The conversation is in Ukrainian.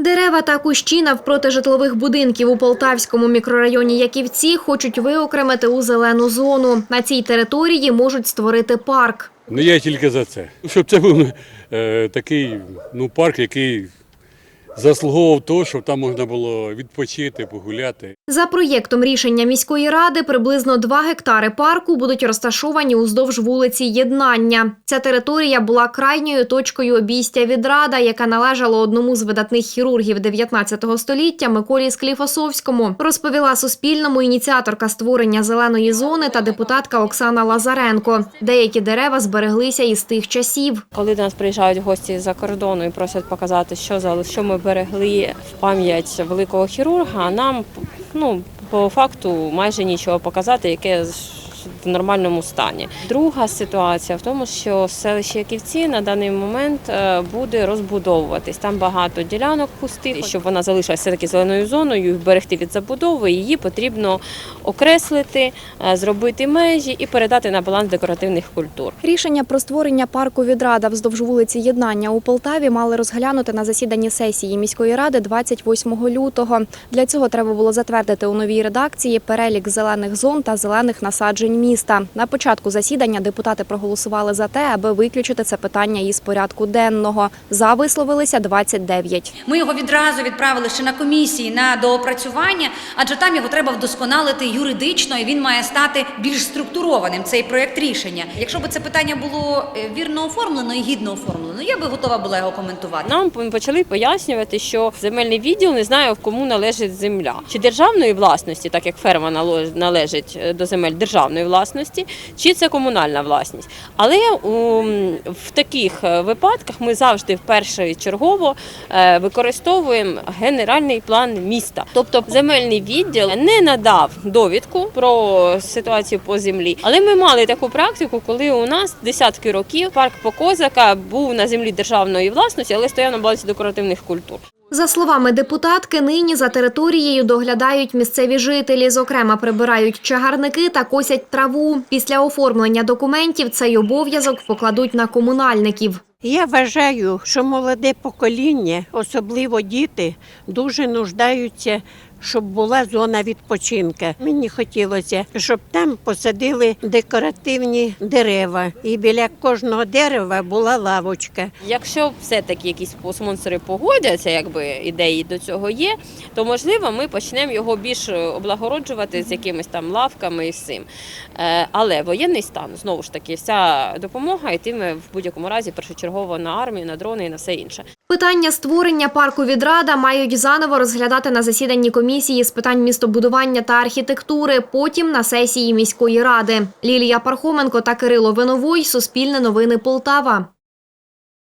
Дерева та кущі навпроти житлових будинків у Полтавському мікрорайоні Яківці хочуть виокремити у зелену зону. На цій території можуть створити парк. Ну я тільки за це. Щоб це був е, такий ну, парк, який заслуговував того, щоб там можна було відпочити, погуляти. За проєктом рішення міської ради приблизно 2 гектари парку будуть розташовані уздовж вулиці Єднання. Ця територія була крайньою точкою обійстя відрада, яка належала одному з видатних хірургів 19 століття Миколі Скліфосовському. Розповіла Суспільному ініціаторка створення зеленої зони та депутатка Оксана Лазаренко. Деякі дерева збереглися із тих часів. Коли до нас приїжджають гості за кордону і просять показати, що що ми берегли в пам'ять великого хірурга, а нам ну по факту майже нічого показати, яке в нормальному стані. Друга ситуація в тому, що селище Яківці на даний момент е, буде розбудовуватись. Там багато ділянок пустих, щоб вона залишилася таки зеленою зоною, і вберегти від забудови. Її потрібно окреслити, е, зробити межі і передати на баланс декоративних культур. Рішення про створення парку відрада вздовж вулиці Єднання у Полтаві мали розглянути на засіданні сесії міської ради 28 лютого. Для цього треба було затвердити у новій редакції перелік зелених зон та зелених насаджень міста. На початку засідання депутати проголосували за те, аби виключити це питання із порядку денного. За висловилися 29. Ми його відразу відправили ще на комісії на доопрацювання, адже там його треба вдосконалити юридично, і він має стати більш структурованим. Цей проект рішення. Якщо б це питання було е, вірно оформлено і гідно оформлено, я би готова була його коментувати. Нам почали пояснювати, що земельний відділ не знає, кому належить земля, чи державної власності, так як ферма нало- належить е, до земель державної власності, чи це комунальна власність. Але в таких е, випадках ми завжди вперше чергово е, використовуємо генеральний план міста. Тобто земельний відділ не надав довідку про ситуацію по землі. Але ми мали таку практику, коли у нас десятки років парк Покозака був на землі державної власності, але стояв на балансі декоративних культур. За словами депутатки, нині за територією доглядають місцеві жителі. Зокрема, прибирають чагарники та косять траву. Після оформлення документів цей обов'язок покладуть на комунальників. Я вважаю, що молоде покоління, особливо діти, дуже нуждаються, щоб була зона відпочинка. Мені хотілося, щоб там посадили декоративні дерева, і біля кожного дерева була лавочка. Якщо все-таки якісь спонсори погодяться, якби ідеї до цього є, то можливо ми почнемо його більш облагороджувати з якимись там лавками і цим. Е, Але воєнний стан знову ж таки, вся допомога йтиме в будь-якому разі першочергово на армію, на дрони і на все інше. Питання створення парку відрада мають заново розглядати на засіданні комісії з питань містобудування та архітектури, потім на сесії міської ради. Лілія Пархоменко та Кирило Виновой. Суспільне новини Полтава.